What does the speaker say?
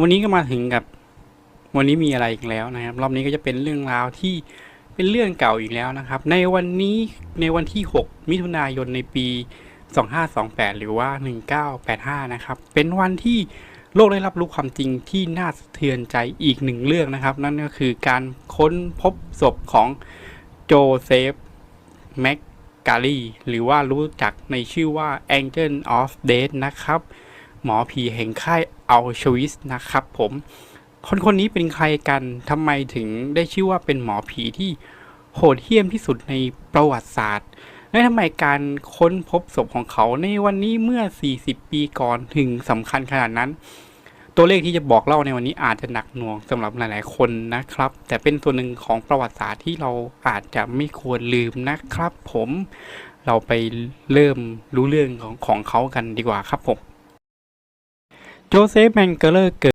วันนี้ก็มาถึงกับวันนี้มีอะไรอีกแล้วนะครับ รอบนี้ก็จะเป็นเรื่องราวที่เป็นเรื่องเก่าอีกแล้วนะครับ ในวันนี้ในวันที่ 6 มิถุนายนในปี 2528 หรือว่า 1985 นะครับ เป็นวันที่โลกได้รับรู้ความจริงที่น่าสะเทือนใจอีกหนึ่งเรื่องนะครับ นั่นก็คือการค้นพบศพของโจเซฟแม็กกาลีหรือว่ารู้จักในชื่อว่า Angel of Death นะครับ หมอผีแห่งค่ายอัลชวิสนะครับผม คนคนนี้เป็นใครกันทำไมถึงได้ชื่อว่าเป็นหมอผีที่โหดเหี้ยมที่สุดในประวัติศาสตร์ และทำไมการค้นพบศพของเขาในวันนี้เมื่อ 40 ปีก่อนถึงสำคัญขนาดนั้น ตัวเลขที่จะบอกเล่าในวันนี้อาจจะหนักหน่วงสำหรับหลาย ๆ คนนะครับ แต่เป็นส่วนหนึ่งของประวัติศาสตร์ที่เราอาจจะไม่ควรลืมนะครับ ผมเราไปเริ่มรู้เรื่องของของเขากันดีกว่าครับผม โจเซฟแมนเกอร์เลอร์เกิด